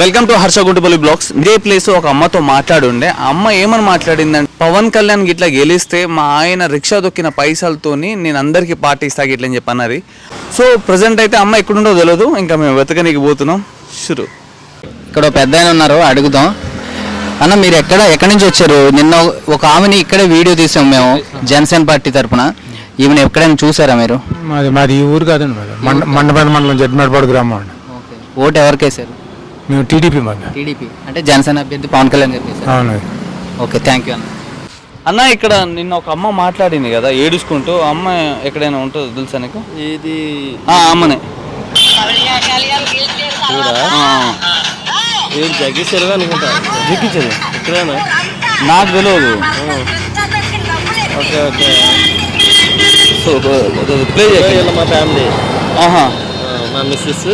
Welcome to Harsha Guntupalli blogs ఇదే place ఒక అమ్మతో మాట్లాడుండే. ఆ అమ్మ ఏమని మాట్లాడిందంటే పవన్ కళ్యాణ్ గిట్లా గెలిస్తే మా ఆయన రిక్షా దొక్కిన పైసలతోని నేను అందరికి పార్టీ ఇస్తా గిట్ల అని చెప్పి అన్నది. సో ప్రజెంట్ అయితే అమ్మ ఎక్కడుండో తెలియదు ఇంకా మేము వెతకనికి పోతున్నాం. షురు. ఇక్కడ ఒక పెద్ద ఆయన ఉన్నారు అడుగుదాం. అన్న మీరు ఎక్కడ ఎక్కడి నుంచి వచ్చారు? నిన్న ఒక ఆమెని ఇక్కడే వీడియో తీసాం మేము జనసేన పార్టీ తరపున. ఈమెను ఎక్కడైనా చూసారా మీరు? మాది మాది ఈ ఊరు కాదండి మండపేట మండలం జడ్మేడపాడు గ్రామం అండి. ఓటు ఎవరికి వేశారు మేము టీడీపీ మాది టీడీపీ. అంటే జనసేన అభ్యర్థి పవన్ కళ్యాణ్ వేశారు అవును. ఓకే థ్యాంక్ యూ అన్న. అన్న ఇక్కడ నిన్న ఒక అమ్మ మాట్లాడింది కదా ఏడుచుకుంటూ ఆ అమ్మ ఎక్కడైనా ఉంటుందో తెలుసా నీకు? ఇది ఆ, అమ్మనే. ఆ, అనుకుంటా? జిక్కించదు ఇక్కడేనా? నాకు తెలియదు ఓకే ఓకే. సో ప్లే వీళ్ళ మా ఫ్యామిలీ ఆహా. మా మిస్సెస్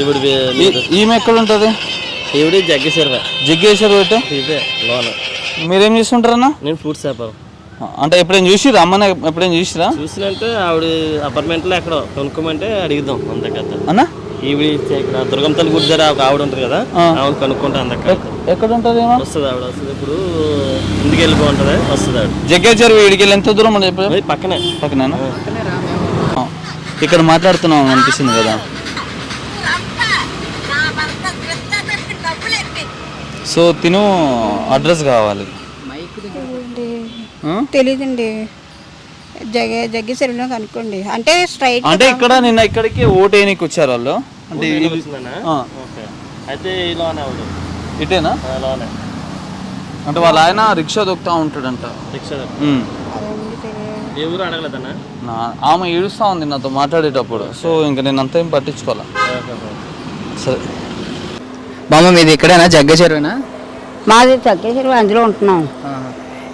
ఈవిడ ఈమె ఎక్కడ ఉంటుంది ఈవిడ జగ్గేశ్వర జిగ్గేశ్వర్ పెట్టు ఇదే లోన. మీరేం చేస్తుంటారన్నా? నేను ఫ్రూట్స్ వ్యాపారం అంటే ఎప్పుడైనా చూసిరా అమ్మని ఎప్పుడైనా చూసిరా చూసినంటే ఆవిడ అపార్ట్మెంట్లో ఎక్కడో కొనుక్కోమంటే అడిగిద్దాం అంతకద్ద అన్న? ఈవిడ ఇక్కడ దుర్గం తల్లి గుడి దగ్గర ఒక ఆవిడ ఉంటుంది కదా. ఆవిడ కనుక్కుంటా అందక ఎక్కడ ఉంటుంది ఏమో వస్తుంది ఆవిడ వస్తుంది. ఇప్పుడు ఇంటికి వెళ్ళిపోతుంది వస్తుంది ఆవిడ. జగ్గేశ్వర్ వీడికి వెళ్ళి ఎంత దూరం అది పక్కనే. పక్కనేనా? ఆ. ఇక్కడ మాట్లాడుతున్నాం అనిపిస్తుంది కదా. సో తిను అడ్రస్ కావాలి? తెలీదండి. జగ జగ్గేశ్వరంలో కనుక్కోండి. అంటే స్ట్రైట్ అంటే ఇక్కడ నిన్న ఇక్కడికి ఓటు వేయనీకి వచ్చారు వాళ్ళు. అంటే అయితే ఇటేనా? అంటే వాళ్ళ ఆయన రిక్షా దొక్కుతా ఉంటాడంట. రిక్షా ఊరు అడగలేదన్నా? ఆమె ఏడుస్తా ఉంది నాతో మాట్లాడేటప్పుడు. సో ఇంకా నేను అంత ఏం పట్టించుకోవాలా? సరే. బామ్మ మీది ఇక్కడేనా? జగ్గచేరువేనా మాది జగ్గేశ్వరం అందులో ఉంటున్నాం.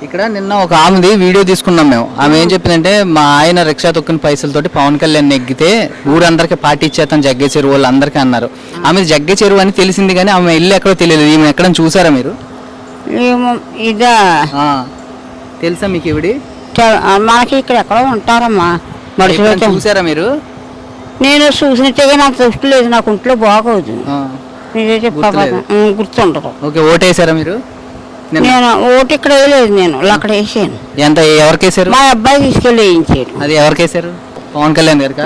ఇక్కడ నిన్న ఒక ఆమెది వీడియో తీసుకున్నాం మేము. ఆమె ఏం చెప్పిందంటే మా ఆయన రిక్షా తొక్కిన పైసలతోటి పవన్ కళ్యాణ్ నెగ్గితే ఊరందరికీ పార్టీ ఇచ్చేస్తాం జగ్గే చెరువు వాళ్ళు అందరికీ అన్నారు. ఆమె జగ్గే చెరువు అని తెలిసింది కానీ ఆమె ఇల్లు ఎక్కడో తెలియదు ఈమె ఎక్కడ చూసారా మీరు? ఇదా? ఆ. తెలుసా మీకు ఇవిడి? చ- మనకి ఇక్కడ ఎక్కడో ఉంటారమ్మా. మనుషులు ఎప్పుడైనా చూసారా మీరు? నేను చూసినట్టుగా నాకు దృష్టి లేదు. నాకు ఒంట్లో బాగోదు. ఆ. మీరే చెప్పా గుర్తులేదు. కదా. ఉం, గుర్తుండదు ఓకే ఓటేసారా మీరు? నేను ఓటు ఇక్కడ వేయలేదు నేను అక్కడ వేసాను. ఎంత ఎవరికి వేసారు? మా అబ్బాయి తీసుకెళ్ళి వేయించాడు అది ఎవరికి వేసారు? పవన్ కళ్యాణ్ గారికి.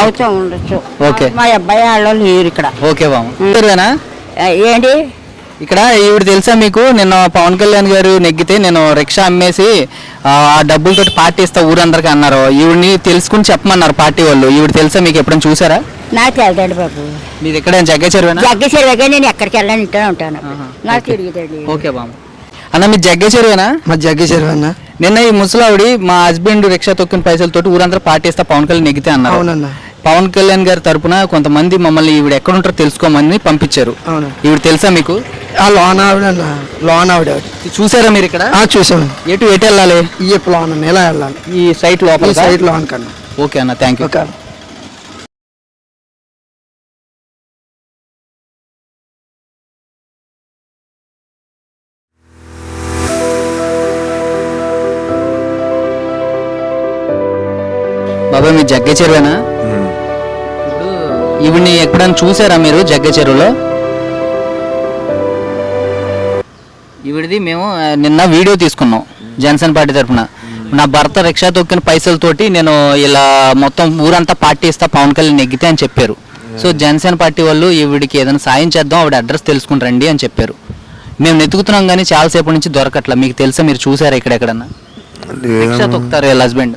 అవుతా ఉండొచ్చు. ఓకే. మా అబ్బాయి వాళ్ళు లేరు ఇక్కడ. ఓకే ఆ, ఏంటి? ఇక్కడ ఈవిడ తెలుసా మీకు? నిన్న పవన్ కళ్యాణ్ గారు నెగ్గితే నేను రిక్షా అమ్మేసి ఆ డబ్బులతోటి పార్టీ ఇస్తా ఊరందరికీ అన్నారు. ఈవిడ్ని తెలుసుకుని చెప్పమన్నారు పార్టీ వాళ్ళు. ఈవిడ తెలుసా మీకు ఎప్పుడైనా చూసారా? నాకు వెళ్తాడు బాబు. మీది ఎక్కడ? జగ్గ చెరువేనా జగ్గేశ్వరగా నేను ఎక్కడికి వెళ్ళాను ఇంట్లో ఉంటాను. నాకు తిరుగుతాడు ఓకే బామ్మ. అన్న మీ జగ్గ చెరువేనా మా జగ్గేశ్వరం అన్న నిన్న ఈ ముసలావిడి మా హస్బెండ్ రిక్షా తొక్కిన పైసలతోటి ఊరందరూ పార్టీ ఇస్తా పవన్ కళ్యాణ్ నెగ్గితే అన్నారు. అవునన్న. పవన్ కళ్యాణ్ గారి తరపున కొంతమంది మమ్మల్ని ఈవిడ ఎక్కడ ఉంటారో తెలుసుకోమని పంపించారు. అవును. ఈవిడ తెలుసా మీకు? ఆ లోన్ ఆవిడ లోన్ ఆవిడ. చూసారా మీరు ఇక్కడ? ఆ చూసాం. ఎటు ఎటు వెళ్ళాలి? ఈ లోన్ ఎలా వెళ్ళాలి? ఈ సైట్ లోపల సైడ్ లోన్ కన్నా. ఓకే అన్న థ్యాంక్ యూ ఓకే. బాబాయ్ మీ జగ్గ చెరువేనా? ఈవిడ్ని ఎప్పుడైనా చూసారా మీరు జగ్గ చెరువులో? ఈవిడిది మేము నిన్న వీడియో తీసుకున్నాం జనసేన పార్టీ తరఫున. నా భర్త రిక్షా తొక్కిన పైసలతోటి నేను ఇలా మొత్తం ఊరంతా పార్టీ ఇస్తా పవన్ కళ్యాణ్ నెగ్గితే అని చెప్పారు. సో జనసేన పార్టీ వాళ్ళు ఈవిడికి ఏదైనా సాయం చేద్దాం ఆవిడ అడ్రస్ తెలుసుకుని రండి అని చెప్పారు. మేము వెతుకుతున్నాం కానీ చాలాసేపు నుంచి దొరకట్లా. మీకు తెలుసా మీరు చూసారా ఇక్కడెక్కడన్నా? రిక్షా తొక్కుతారు వీళ్ళ హస్బెండ్.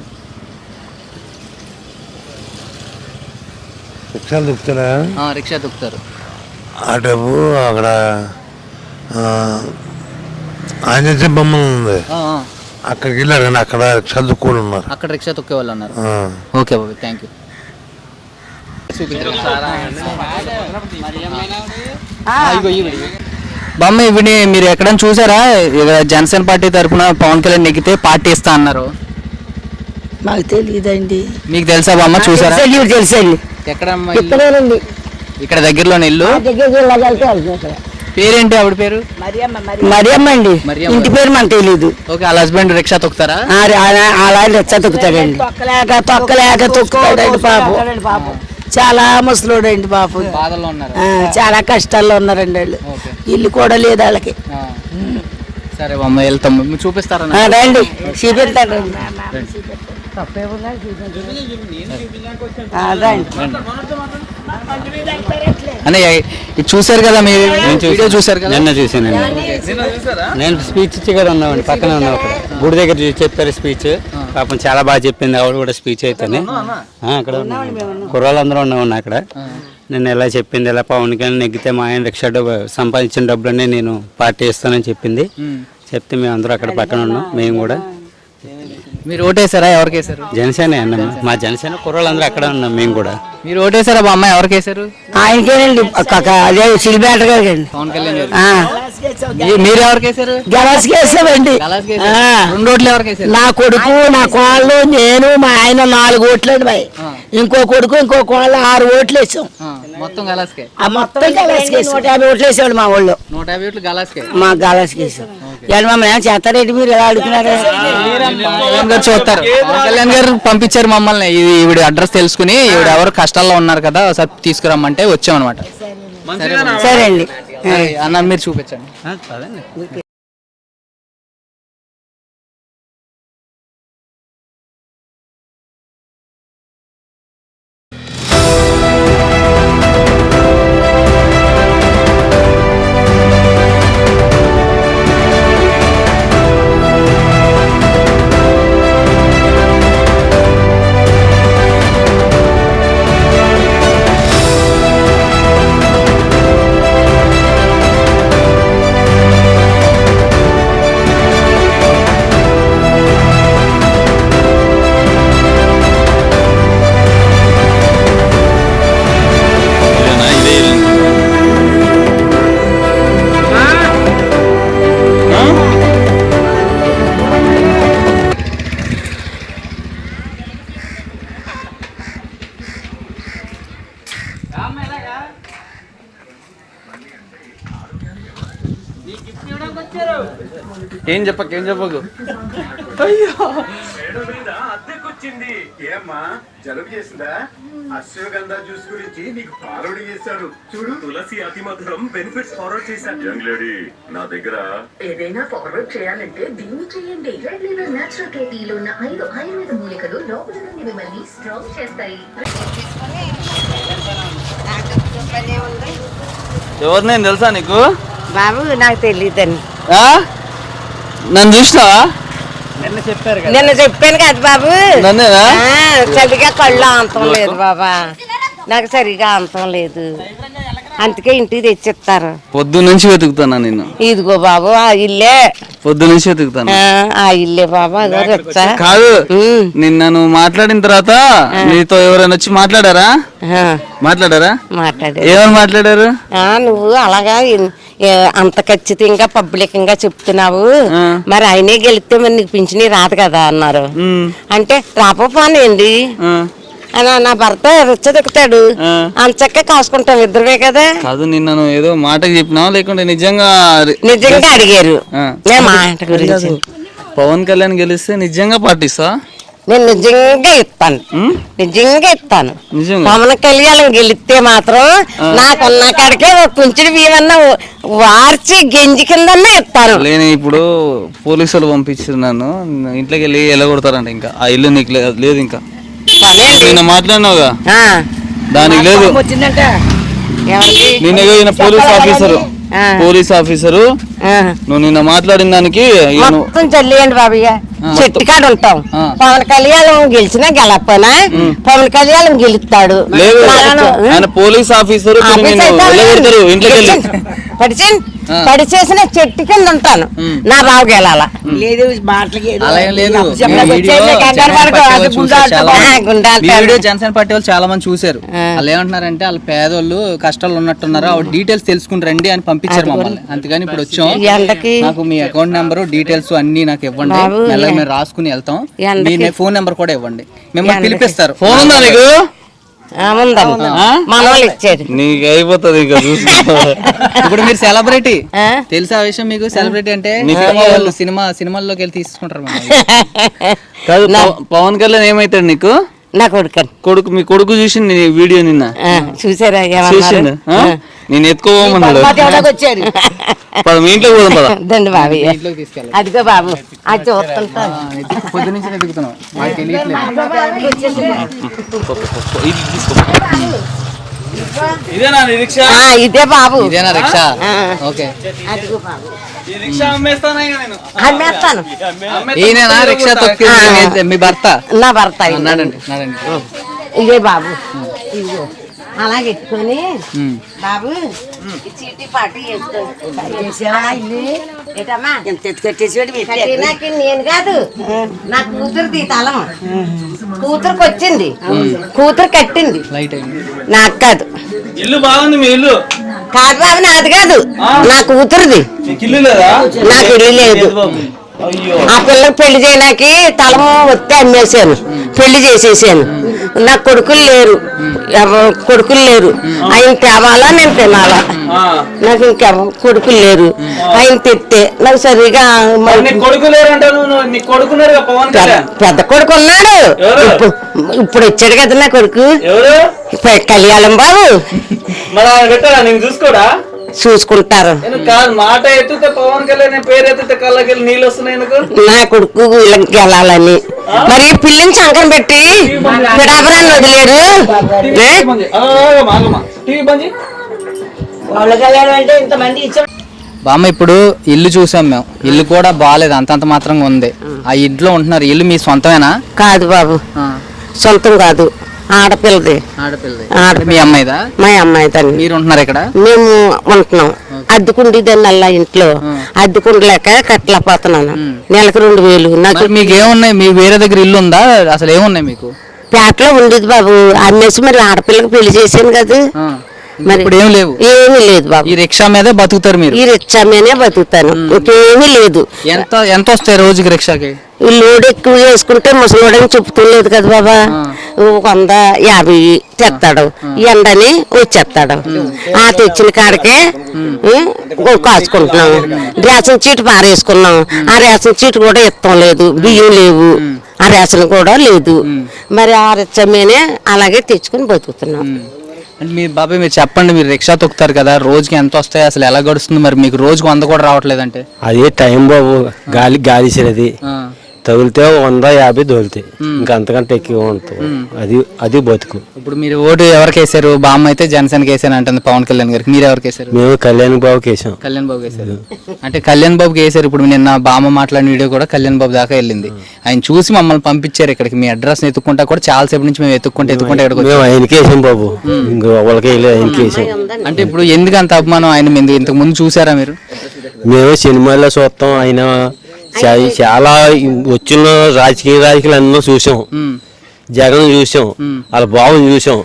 రిక్షాలు దిక్కుతున్నా రిక్షా తొక్కుతారు ఆ డబ్బు అక్కడ ఆ, ఆంజనేయ బొమ్మ ఉంది. అక్కడికి వెళ్ళారు కానీ అక్కడ రిక్షాలు దిక్కుని ఉన్నారు. అక్కడ రిక్షా తొక్కే వాళ్ళు ఉన్నారు ఆ. ఓకే బాబు థ్యాంక్ యూ బామ్మ ఇవిని మీరు ఎక్కడైనా చూసారా? జనసేన పార్టీ తరఫున పవన్ కళ్యాణ్ నెగ్గితే పార్టీ ఇస్తా అన్నారు. మాకు తెలియదండి మీకు తెలుసా బామ్మ చూసారా? తెలుసండి. ఎక్కడ అమ్మా ఇల్లు? ఇక్కడేనండి. ఇక్కడ దగ్గరలోనే ఇల్లు? పేరేంటి ఆవిడ పేరు? మరియమ్మ అండి. మరియమ్మ. ఇంటి పేరు మనకు తెలీదు. ఓకే వాళ్ళ హస్బెండ్ రిక్షా తొక్కుతారా? అలా రెచ్చ తొక్కుతాడండి. తొక్కలేక తొక్కలేక తొక్కుతాడండి పాపం. చాలా ముసలోడండి బాబు బాధల్లో ఉన్నారు. ఆ, చాలా కష్టాల్లో ఉన్నారండి వాళ్ళు. ఓకే. ఇల్లు కూడా లేదు వాళ్ళకి. ఆ. సరే అమ్మ వెళ్తాం. మీరు చూపిస్తారా ఆ, రండి. చూపిస్తాడు అన్నయ్య ఇది చూశారు కదా మీరు? వీడియో చూశారు కదా? నిన్న చూసానండి నేను. స్పీచ్ ఇచ్చి కదా ఉన్నామండి పక్కనే ఉన్నాం అక్కడ. గుడి దగ్గర చూసి చెప్పారు స్పీచ్ పాపం చాలా బాగా చెప్పింది ఆవిడ కూడా స్పీచ్ అయితేనే. అక్కడ కుర్రాళ్ళందరూ ఉన్నామన్నా అక్కడ. నేను ఎలా చెప్పింది ఎలా పవన్ కళ్యాణ్ నెగ్గితే మా ఆయన రిక్షా డబ్బు సంపాదించిన డబ్బులన్నీ నేను పార్టీ ఇస్తానని చెప్పింది. చెప్తే మేము అందరూ అక్కడ పక్కన ఉన్నాం మేము కూడా. మీరు ఓటేసారా? ఎవరికి వేసారు జనసేన అన్నాం మా జనసేన కుర్రాళ్ళందరూ అక్కడ ఉన్నాం మేము కూడా. మీరు ఓటేసారా మా అమ్మాయి ఎవరికి వేసారు ఆయనకేనండి అదే సిలిబేటర్ గారికి పవన్ కళ్యాణ్ గారు. మీ- మీరు ఎవరికి వేసారు గలాస్కి వేసామండి. గలాస్కి ఆ. వేసారు. రెండు ఓట్లు ఎవరికి వేసారు నా కొడుకు నా కోళ్ళు నేను మా ఆయన నాలుగు ఓట్లు అండి బాయ్ ఇంకో కొడుకు ఇంకో కోళ్ళు ఆరు ఓట్లు వేసాం. ఆ, మొత్తం గలాస్కే? ఆ మొత్తం గలాస్కి వేసాం. నూట యాభై ఓట్లు వేసాడు మా వాళ్ళు నూట యాభై ఓట్లు గలాస్కే? మా గలాస్కి వేసాం ఇవాళ మమ్మల్ని ఏం చేస్తారేంటి మీరు? ఎలా అడుగుతున్నారు? కళ్యాణ్ గారు చూస్తారు. పవన్ కళ్యాణ్ గారు పంపించారు మమ్మల్ని. ఇది ఈవిడ అడ్రస్ తెలుసుకుని ఈవిడ ఎవరు కష్టాల్లో ఉన్నారు కదా ఒకసారి తీసుకురమ్మంటే వచ్చాం అనమాట సరే అండి. అన్న మీరు చూపించండి. ఏం చెప్పక ఏం చెప్పకు. అద్దెకొచ్చింది. ఏమ్మా జలుబు చేసిందా? అశ్వగంధ జ్యూస్ గురించి నీకు ఫార్వర్డ్ చేశాను. చూడు తులసి అతి మధురం బెనిఫిట్స్ ఫార్వర్డ్ చేశాను. యంగ్ లేడీ నా దగ్గర ఏదైనా ఫార్వర్డ్ చేయాలంటే దీన్ని చేయండి. రెడ్ లివర్ నేచురల్ కేటీలో ఉన్న ఐదు ఆయుర్వేద మూలికలు లోపల నుండి మిమ్మల్ని స్ట్రాంగ్ చేస్తాయి. ఎవరు నేను తెలుసా నీకు? బాబు నాకు తెలియదండి ఆ? నన్ను చూసినావా? నిన్న చెప్పాను కదా బాబు. నన్నేనా? ఆ, సరిగా కళ్ళు అంతం లేదు బాబా. నాకు సరిగా అంతం లేదు. అందుకే ఇంటికి తెచ్చిస్తారు. పొద్దు నుంచి వెతుకుతానా నిన్ను. ఇదిగో బాబు ఆ ఇల్లే. పొద్దు నుంచి వెతుకుతాను. ఆ, ఆ ఇల్లే బాబా రిచ్చా కాదు. నిన్న నువ్వు మాట్లాడిన తర్వాత నీతో ఎవరైనా వచ్చి మాట్లాడారా? మాట్లాడారా? మాట్లాడే ఏమని మాట్లాడారు? ఆ, నువ్వు అలాగా అంత ఖచ్చితంగా పబ్లికంగా చెప్తున్నావు. మరి ఆయనే గెలిస్తే మరి నీకు పింఛని రాదు కదా అన్నారు. అంటే రాపోపానండి. అని నా భర్త రుచ్చ దిక్కుతాడు ఆ. అంచక్క కాసుకుంటాం ఇద్దరమే కదా. కాదు నిన్న నువ్వు ఏదో మాటకి చెప్పినావా? లేకుంటే నిజంగా నిజంగా అడిగారు. ఆ. నేను మాట గురించి. పవన్ కళ్యాణ్ గెలిస్తే నిజంగా పాటిస్తా? నేను నిజంగా ఇస్తాను? నిజంగా ఇస్తాను పవన్ కళ్యాణ్ గెలిస్తే మాత్రం నాకున్న కాడికే ఒక కుంచెడు బియ్యమన్నా వార్చి గెంజి కిందన్నా ఇస్తాను లేని ఇప్పుడు పోలీసులు పంపించారు నన్ను. ఇంట్లోకి వెళ్ళి ఎలగొడతారంట ఇంకా? ఆ ఇల్లు నీకు లేదు ఇంకా. నిన్న మాట్లాడినావుగా? ఆ, దానికి లేదు. నిన్న పోలీస్ ఆఫీసరు. Police officer. నువ్వు నిన్న మాట్లాడిన దానికి మొత్తం చల్లేయండి బాబయ్య చెట్టు కాడ ఉంటాం. పవన్ కళ్యాణ్ గెలిచినా గెలకపోయినా పవన్ కళ్యాణ్ గెలుస్తాడు. పోలీస్ ఆఫీసరు ఇంట్లోకి ఆ. పడిచేసిన చెట్టు కింద ఉంటాను. నా లేదు మాటలకి కంగారు జనసేన పార్టీ వాళ్ళు చాలా? మంది. గుండాలు మీ వీడియో కాదు. జనసేన పార్టీ వాళ్ళు చాలా మంది చూశారు. వాళ్ళు ఏమంటున్నారంటే వాళ్ళు పేదోళ్ళు కష్టాలు ఉన్నట్టున్నారు. ఆ డీటెయిల్స్ తెలుసుకుని రండి అని పంపించారు మమ్మల్ని. అందుకని ఇప్పుడు వచ్చాం. నాకు మీ అకౌంట్ నెంబర్ డీటెయిల్స్ అన్ని నాకు ఇవ్వండి. మేము రాసుకుని వెళ్తాం. మీ ఫోన్ నెంబర్ కూడా ఇవ్వండి. మిమ్మల్ని పిలిపిస్తారు. ఫోన్ ఉందా నీకు? ఉందండి మన వాళ్ళు ఇచ్చారు. నీకు అయిపోతుంది ఇంకా చూసుకో ఇప్పుడు మీరు సెలబ్రిటీ? తెలుసా ఆ విషయం మీకు? సెలబ్రిటీ అంటే వాళ్ళు సినిమా సినిమాల్లోకి వెళ్ళి తీసుకుంటారు. కాదు పవన్ కళ్యాణ్ ఏమైతాడు నీకు? నా కొడుకని కొడుకు మీ కొడుకు చూసి నీ వీడియో నిన్న? చూసారా? చూసిండు? నేను ఎత్తుకోమన్నాడు వచ్చారు పద మీ ఇంట్లోకి పోదాం పద. దండి బాబు. ఇంట్లోకి తీసుకెళ్ళి అదిగో బాబు. అది చూస్తుంటాను. పొద్దు నుంచి వెతుకుతున్నాం మాకు తెలియట్లేదు. ఇది తీసుకో. ఇదేనా నీ రిక్షా? ఆ, ఇదే బాబు. ఇదేనా రిక్షా. ఓకే. అదిగో బాబు. ఈ రిక్షా తొక్కి మీ భర్త? నా భర్త ఇదే బాబు. ఇదిగో. అలాగే ఎత్తుకొని ఉమ్. బాబు ఈ చీటీ పాటి నేను కాదు నా కూతురుది తలం కూతురుకి వచ్చింది కూతురు కట్టింది. నాకు కాదు. ఇల్లు బాగుంది మీ ఇల్లు? కాదు బాబు నాది కాదు. నా కూతురుది. నీకు ఇల్లు లేదా? ఆ పిల్లకి పెళ్ళి చేయడానికి తలము వస్తే అమ్మేశాను. పెళ్ళి చేసేసాను. నాకు కొడుకులు లేరు. కొడుకులు లేరు. ఆయన తేవాలా నేను తినాలా. నాకు ఇంకా కొడుకులు లేరు. ఆయన తెస్తే నాకు సరిగా నీ నీ పెద్ద- కొడుకు ఉన్నాడు? ఇప్పుడు వచ్చాడు కదా నా కొడుకు. కళ్యాణం బాబు. చూసుకోడా? చూసుకుంటారు. మాట ఎత్తుతే పవన్ కళ్యాణ్ పేరు ఎత్తుతే కళ్ళకి నీళ్ళు వస్తున్నాయి నా కొడుకు వీళ్ళకి వెళ్ళాలని. మరి పిల్లని సంకరం పెట్టి పిడాపరాన్ని వదిలేరు? బామ్మ ఇప్పుడు ఇల్లు చూసాం మేము. ఇల్లు కూడా బాగాలేదు అంతంత మాత్రంగా ఉంది. ఆ ఇంట్లో ఉంటున్నారు. ఇల్లు మీ సొంతమేనా? కాదు బాబు. సొంతం కాదు. ఆడపిల్లది. ఆడపిల్లది. ఆడపిల్ల. మీ అమ్మాయిదా? మా అమ్మాయి తల్లి. మీరు ఉంటున్నారు ఇక్కడ? మేము ఉంటున్నాం. అద్దెకుండేదాన్ని అలా ఇంట్లో. అద్దెకుండలేక కట్టలేకపోతున్నాను నెలకు రెండు వేలు. నాకు మరి మీకు ఏమున్నాయి మీ వేరే దగ్గర ఇల్లు ఉందా? అసలు ఏమున్నాయి మీకు? పేటలో ఉండేది బాబు. అమ్మేసి మరి ఆడపిల్లకి పెళ్ళి చేశాను కదా. మరి ఇప్పుడు ఏం లేవు. ఏమీ లేదు బాబు. ఈ రిక్షా మీదే బతుకుతారు మీరు? ఈ రిక్షా మీదే బతుకుతాను. ఇంకేమీ లేదు. ఎంత ఎంత వస్తాయి రోజుకి రిక్షాకి? ఈ లోడ్ ఎక్కువ చేసుకుంటే ముసలోడని చెప్తులేదు కదా బాబా. వంద యాభై తెస్తాడు. ఎండని వచ్చేస్తాడు. ఆ తెచ్చిన కాడికే కాచుకుంటున్నాం. రేషన్ చీటు పారేసుకున్నాం. ఆ రేషన్ చీటు కూడా ఇస్తాం లేదు. బియ్యం లేవు. ఆ రేషన్ కూడా లేదు. మరి ఆ రిచ్చమేనే అలాగే తెచ్చుకొని బతుకుతున్నాం. అంటే మీరు బాబాయ్ మీరు చెప్పండి మీరు రిక్షా తొక్కుతారు కదా రోజుకి ఎంత వస్తాయి? అసలు ఎలా గడుస్తుంది మరి? మీకు రోజుకి వంద కూడా రావట్లేదంటే? అదే టైం బాబు. గాలి గాలి అది ఆ. తగిలితే వంద యాభై దొలితే ఇంకా అంతకంటే ఎక్కువ ఉంటుంది అది అది బతుకు. ఇప్పుడు మీరు ఓటు ఎవరికి వేసారు బామ్మ అయితే జనసేనకి వేసాను అంటుంది పవన్ కళ్యాణ్ గారికి. మీరు ఎవరికి వేసారు మేము కళ్యాణ్ బాబుకి వేసాం కళ్యాణ్ బాబుకి వేసారు అంటే కళ్యాణ్ బాబుకి వేసారు ఇప్పుడు నిన్న బామ్మ మాట్లాడిన వీడియో కూడా కళ్యాణ్ బాబు దాకా వెళ్ళింది. ఆయన చూసి మమ్మల్ని పంపించారు ఇక్కడికి. మీ అడ్రస్ ఎత్తుకుంటా కూడా చాలా సేపు నుంచి మేము ఎత్తుకుంటే ఎత్తుకుంటే ఇక్కడికి మేము. ఆయనకి వేసాం బాబు. ఇంకా వాళ్ళకి ఆయనకి వేసాం అంటే ఇప్పుడు ఎందుకు అంత అభిమానం? ఆయన మీద ఇంతకు ముందు చూసారా మీరు? మేము సినిమాల్లో చూస్తాం. ఆయన చాలా వచ్చిన రాజకీయ రాజకీయాలు అన్నో చూసాం జగన్ చూసాం. వాళ్ళ బాబుని చూసాం.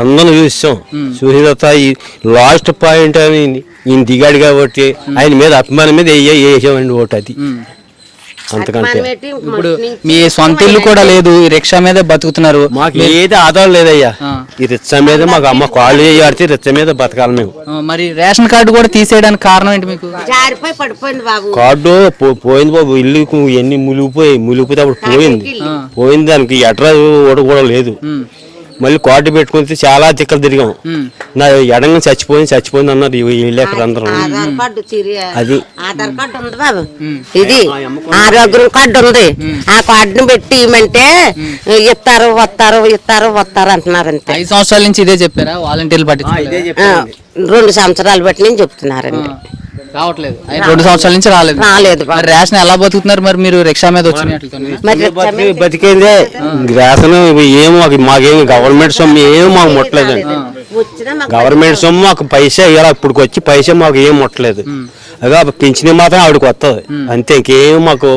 అందరం చూసాం. చూసిన తర్వాత ఈ లాస్ట్ పాయింట్ అని ఈయన దిగాడు కాబట్టి ఆయన మీద అభిమానం మీద వేసామండి ఓటు అది అంతకంటే. ఇప్పుడు మీ సొంత ఇల్లు కూడా లేదు ఈ రిక్షా మీదే బతుకుతున్నారు. మాకు ఏది ఆధారం లేదయ్యా. ఈ రిచ్చ మీద మాకు అమ్మ కాళ్ళు ఆడితే రిచ్చ మీద బతకాలి మేము. మరి రేషన్ కార్డు కూడా తీసేయడానికి కారణం ఏంటి మీకు? జారిపోయి పడిపోయింది బాబు. కార్డు పోయింది బాబు. ఇల్లు ఎన్ని ములిగిపోయి ములిగిపోతే అప్పుడు పోయింది. పోయింది దానికి కూడా కూడా లేదు. మళ్ళీ కార్డు పెట్టుకుంటే చాలా దిక్కలు తిరిగాం. నా ఎడంగా చచ్చిపోయింది చచ్చిపోయింది అన్నారు అందరం. తిరిగి అది. ఆధార్ కార్డు ఉంది బాబు. ఇది ఆరోగ్యం కార్డు ఉంది. ఆ కార్డుని పెట్టి ఇవ్వమంటే ఇస్తారు వస్తారు ఇస్తారు వస్తారు అంటున్నారు అంతే. ఐదు సంవత్సరాల నుంచి ఇదే చెప్పారా? వాలంటీర్లు ఆ, రెండు సంవత్సరాలు బట్టి నేను చెప్తున్నారండి. రావట్లేదు. రెండు సంవత్సరాల నుంచి రాలేదు. రాలేదు. మరి రేషన్ ఎలా బతుకుతున్నారు? మరి మీరు రిక్షా మీద బతికి- బతికేందే? రేషన్ ఏం మాకు గవర్నమెంట్ సొమ్ము ఏం మాకు ముట్టలేదండి. వచ్చినా గవర్నమెంట్ సొమ్ము మాకు పైసా ఇవ్వాలి ఇప్పుడు వచ్చి పైసా మాకు ఏం ముట్టలేదు. అదే పింఛన్ మాత్రం ఆవిడకి వస్తుంది అంతే ఇంకేం మాకు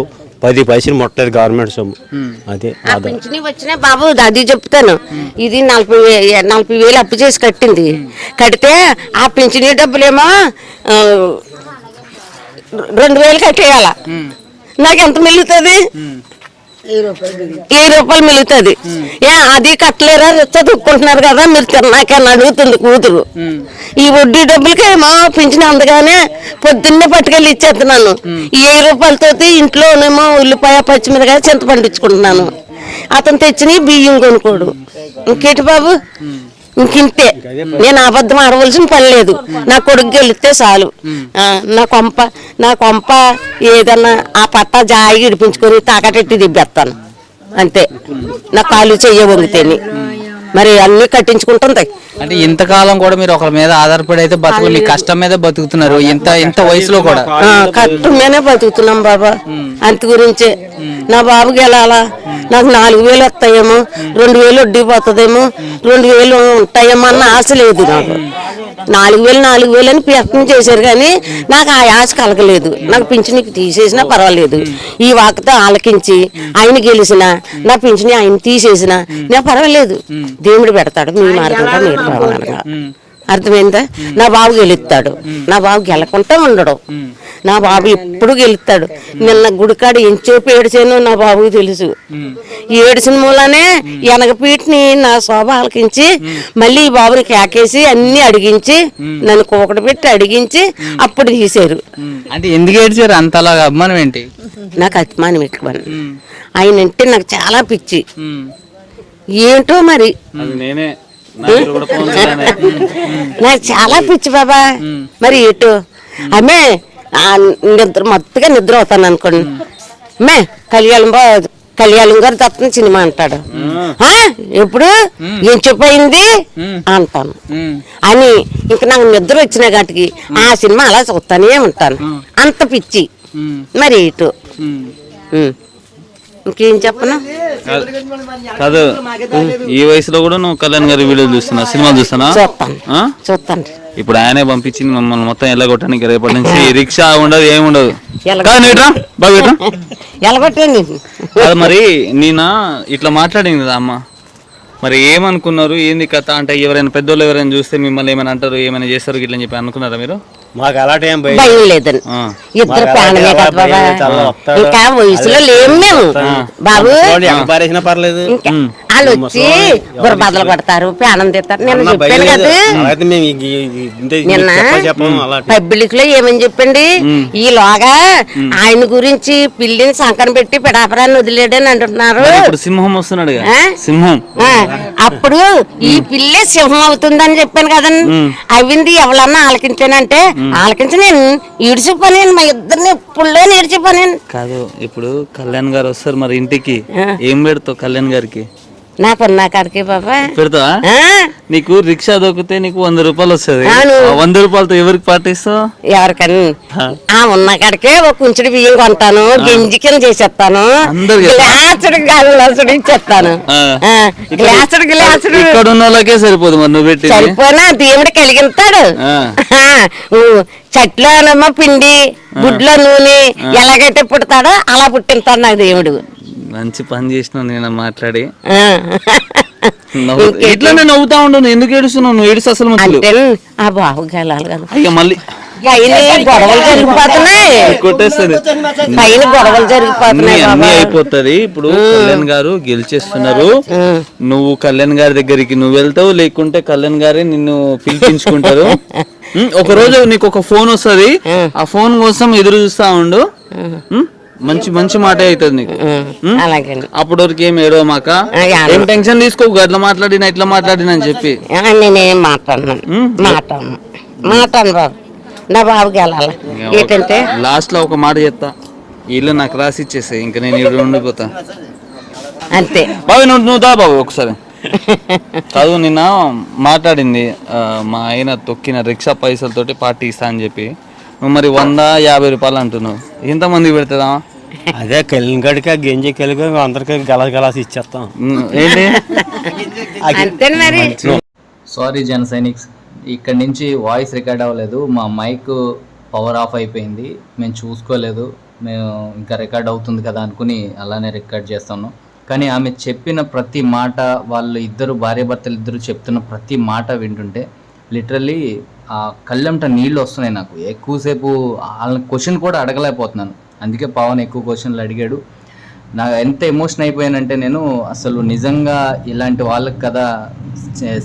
పది పైసలు ముట్టలేదు గవర్నమెంట్ సొమ్ము. అదే పింఛని వచ్చినా బాబు అది చెప్తాను. ఇది నలభై నలభై వేలు అప్పు చేసి కట్టింది. కడితే ఆ పింఛని డబ్బులేమో రెండు వేలు కట్టేయాల నాకు ఎంత మిగులుతుంది? వెయ్యి రూపాయలు మిగులుతుంది. ఏ అది కట్టలేరా? చదువుకుంటున్నారు కదా మీరు తిన్నాకని అడుగుతుంది కూతురు. ఈ వడ్డీ డబ్బులకేమో పింఛన్ అందగానే పొద్దున్నే పట్టుకెళ్ళి ఇచ్చేస్తున్నాను. ఈ వెయ్యి రూపాయలతో ఇంట్లోనేమో ఉల్లిపాయ పచ్చిమిరకాయ చింత పండించుకుంటున్నాను అతను తెచ్చిన బియ్యం కొనుక్కోడు. ఇంకేటి బాబు? ఇంకింతే. నేను అబద్ధం ఆడవలసిన పని లేదు. నా కొడుకు గెలిస్తే చాలు. నా కొంప నా కొంప ఏదన్నా ఆ పట్ట జాయి ఇడిపించుకొని తాకటెట్టి దిబ్బేస్తాను అంతే. నా కాలు చెయ్య వంగితేని. మరి అన్ని కట్టించుకుంటుంది అంటే ఇంతకాలం కూడా మీరు ఒకరి మీద ఆధారపడి అయితే బతుకు మీ కష్టం మీద బతుకుతున్నారు. ఇంత ఇంత వయసులో కూడా. ఆ, కట్టం మీదనే బతుకుతున్నాం బాబా. అంత గురించే. నా బాబుకి వెళ్ళాలా నాకు నాలుగు వేలు వస్తాయేమో. రెండు వేలు వడ్డీ పోతుందేమో. రెండు వేలు ఉంటాయేమో అన్న ఆశ లేదు నాకు. నాలుగు వేలు నాలుగు వేలు అని ప్రయత్నం చేశారు కానీ నాకు ఆ ఆశ కలగలేదు. నాకు పింఛనికి తీసేసినా పర్వాలేదు. ఈ వాకతో ఆలకించి ఆయన గెలిచిన నా పింఛని ఆయన తీసేసిన నేను పర్వాలేదు. దేవుడు పెడతాడు మీ మార్గంగా మీరు రావాలగా అర్థమైందా? నా బాబు గెలుస్తాడు. నా బాబు గెలకుండా ఉండడు. నా బాబు ఎప్పుడు గెలుస్తాడు. నిన్న గుడికాడు ఎంచేపు ఏడిచాను నా బాబుకి తెలుసు. ఈ ఏడిచిన మూలనే ఎనగపీటిని నా శోభ ఆలకించి మళ్ళీ ఈ బాబుని కేకేసి అన్ని అడిగించి నన్ను కూకటి పెట్టి అడిగించి అప్పుడు తీశారు. అంటే ఎందుకు ఏడ్చారు? అంతలా అభిమానం ఏంటి? నాకు అభిమానం ఎక్కువ. ఆయన అంటే నాకు చాలా పిచ్చి. ఏంటో మరి? అది నేనే. నాకు చాలా పిచ్చి బాబా. మరి ఎటు అమ్మే నిద్ర మొత్తగా నిద్ర అవుతాను అనుకోండి అమ్మే కళ్యాణం బా కళ్యాణం గారు తప్పని సినిమా అంటాడు. ఆ, ఎప్పుడు? ఏం చెప్పయింది? అంటాను. అని ఇంక నాకు నిద్ర వచ్చిన గంటకి ఆ సినిమా అలా చూస్తానే ఉంటాను. అంత పిచ్చి. మరి ఇటు. ఇంకేం చెప్పను? కాదు. ఈ వయసులో కూడా నువ్వు కళ్యాణ్ గారి వీడియో చూస్తున్నా సినిమా చూస్తున్నా? చూస్తాను. ఇప్పుడు ఆయనే పంపించింది మమ్మల్ని మొత్తం ఎల్లగొట్టడానికి రేపటి నుంచి. రిక్షా ఉండదు ఏమి ఉండదు. ఎలగొట్టండి కాదు మరి నేనా ఇట్లా మాట్లాడింది కదా అమ్మ. మరి ఏమనుకున్నారు? ఏంది కథ? అంటే ఎవరైనా పెద్దోళ్ళు ఎవరైనా చూస్తే మిమ్మల్ని ఏమైనా అంటారు? ఏమైనా చేస్తారు? ఇట్లా చెప్పి అనుకున్నారా మీరు? మాకు అలాంటి ఏం భయం భయం లేదని ఆ. ఇద్దరు ప్రాణమే కదా బాబా. ఇంకా వయసులో లేము మేము. బాబు. పారేసినా పర్లేదు. వాళ్ళు వచ్చి బుర్రబదలు కొడతారు ప్రాణం తీస్తారు. నేను చెప్పాను. కదా. నిన్న పబ్లిక్లో ఏమని చెప్పండి? ఈలోగా ఆయన గురించి పిల్లిని సంకన పెట్టి పిడాపరాన్ని వదిలేడని అంటున్నారు. సింహం వస్తున్నాడు? సింహం. అప్పుడు ఈ పిల్లే సింహం అవుతుందని చెప్పాను కదండి అవింది ఎవరన్నా ఆలకించానంటే ఆలకించి నేను ఈడ్చిపోయాను మా ఇద్దరిని ఎప్పుడులో ఈడ్చిపోయాను కాదు ఇప్పుడు కళ్యాణ్ గారు వస్తారు మరి ఇంటికి. ఏం పెడతావు కళ్యాణ్ గారికి? నా పన్నా కాడికి బాబా. పెడతావా? నీకు రిక్షా దొక్కితే నీకు వంద రూపాయలు వస్తుంది. వంద రూపాయలతో ఎవరికి పాటిస్తావు? ఎవరికని? ఆ ఉన్న కాడికే ఒక కుంచుడు బియ్యం కొంటాను గింజి కింద చేసేస్తాను గ్లాసుడు గ్లాసుడు ఇచ్చేస్తాను. గ్లాసుడు గ్లాసుడు ఇక్కడ ఉన్న వాళ్ళకే సరిపోదు మరి నువ్వు పెట్టింది. సరిపోనా? దేవుడు కలిగిస్తాడు. చెట్లో పిండి గుడ్లో నూనె ఎలాగైతే పుడతాడో అలా పుట్టిస్తాడు నాకు దేవుడు. మంచి పని చేసినావు నేను మాట్లాడి. ఇట్లానే నవ్వుతా ఉండు నువ్వు ఎందుకు ఏడుస్తున్నావు? నువ్వు ఏడుస్తు అసలు మంచి అంటే ఆ బాబు గెలాలి కదా. అయ్యా మళ్ళీ. పైన గొడవలు జరిగిపోతున్నాయి. కొట్టేస్తుంది. పైన గొడవలు అన్ని జరిగిపోతున్నాయి అన్ని బాబా. అయిపోతుంది. ఇప్పుడు కళ్యాణ్ గారు గెలిచేస్తున్నారు. నువ్వు కళ్యాణ్ గారి దగ్గరికి నువ్వు వెళ్తావు లేకుంటే కళ్యాణ్ గారే నిన్ను పిలిపించుకుంటారు. ఒక రోజు నీకు ఒక ఫోన్ వస్తది. ఆ ఫోన్ కోసం ఎదురు చూస్తా ఉండు. మంచి మంచి మాట అవుతుంది నీకు. అప్పటి వరకు ఏం ఏడో మాక. ఏం టెన్షన్ తీసుకోకు అట్లా మాట్లాడినా ఇట్లా మాట్లాడినా అని చెప్పి. నేనేం మాట్లాడినాను మాట్లాడను. మాట్లాడను బాబు. నా బాబుకి వెళ్ళాలి. ఏంటంటే లాస్ట్లో ఒక మాట చెప్తా. ఇల్లు నాకు రాసి ఇచ్చేసాయి ఇంకా నేను ఇక్కడ ఉండిపోతా. అంతే. బాబు నువ్వు నువ్వు దా బాబు ఒకసారి. కాదు నిన్న మాట్లాడింది. మా ఆయన తొక్కిన రిక్షా పైసలతోటి పార్టీ ఇస్తా అని చెప్పి. నువ్వు మరి వంద యాభై రూపాయలు అంటున్నావు. ఎంతమంది పెడతాదా అదే కలిగడికి గెంజి కలిగి అందరికి గలాస్ గలాస్ ఇచ్చేస్తాం ఏంటి? సారీ జన సైనిక్స్. ఇక్కడ నుంచి వాయిస్ రికార్డ్ అవ్వలేదు. మా మైక్ పవర్ ఆఫ్ అయిపోయింది. మేము చూసుకోలేదు. మేము ఇంకా రికార్డ్ అవుతుంది కదా అనుకుని అలానే రికార్డ్ చేస్తున్నాం. కానీ ఆమె చెప్పిన ప్రతి మాట వాళ్ళు ఇద్దరు భార్యాభర్తలు ఇద్దరు చెప్తున్న ప్రతి మాట వింటుంటే లిటరల్లీ ఆ కళ్ళంట నీళ్ళు వస్తున్నాయి నాకు. ఎక్కువసేపు వాళ్ళని క్వశ్చన్ కూడా అడగలేకపోతున్నాను. అందుకే పవన్ ఎక్కువ క్వశ్చన్లు అడిగాడు. నా ఎంత ఎమోషన్ అయిపోయానంటే నేను అసలు నిజంగా ఇలాంటి వాళ్ళకి కదా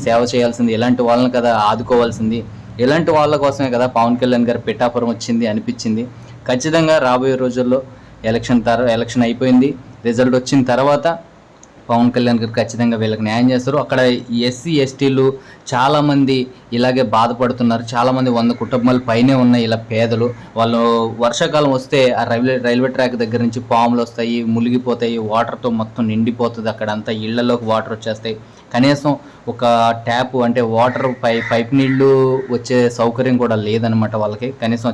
సేవ చేయాల్సింది ఇలాంటి వాళ్ళని కదా ఆదుకోవాల్సింది ఇలాంటి వాళ్ళ కోసమే కదా పవన్ కళ్యాణ్ గారు పిఠాపురం వచ్చింది అనిపించింది. ఖచ్చితంగా రాబోయే రోజుల్లో ఎలక్షన్ తర ఎలక్షన్ అయిపోయింది. రిజల్ట్ వచ్చిన తర్వాత పవన్ కళ్యాణ్ గారు ఖచ్చితంగా వీళ్ళకి న్యాయం చేస్తారు. అక్కడ ఎస్సీ ఎస్టీలు చాలామంది ఇలాగే బాధపడుతున్నారు. చాలామంది వంద కుటుంబాల పైనే ఉన్నాయి ఇలా పేదలు. వాళ్ళు వర్షాకాలం వస్తే ఆ రైల్వే రైల్వే ట్రాక్ దగ్గర నుంచి పాములు వస్తాయి మునిగిపోతాయి వాటర్తో మొత్తం నిండిపోతుంది అక్కడ అంతా. ఇళ్ళలోకి వాటర్ వచ్చేస్తాయి. కనీసం ఒక ట్యాప్ అంటే వాటర్ పై పైప్ నీళ్ళు వచ్చే సౌకర్యం కూడా లేదనమాట వాళ్ళకి. కనీసం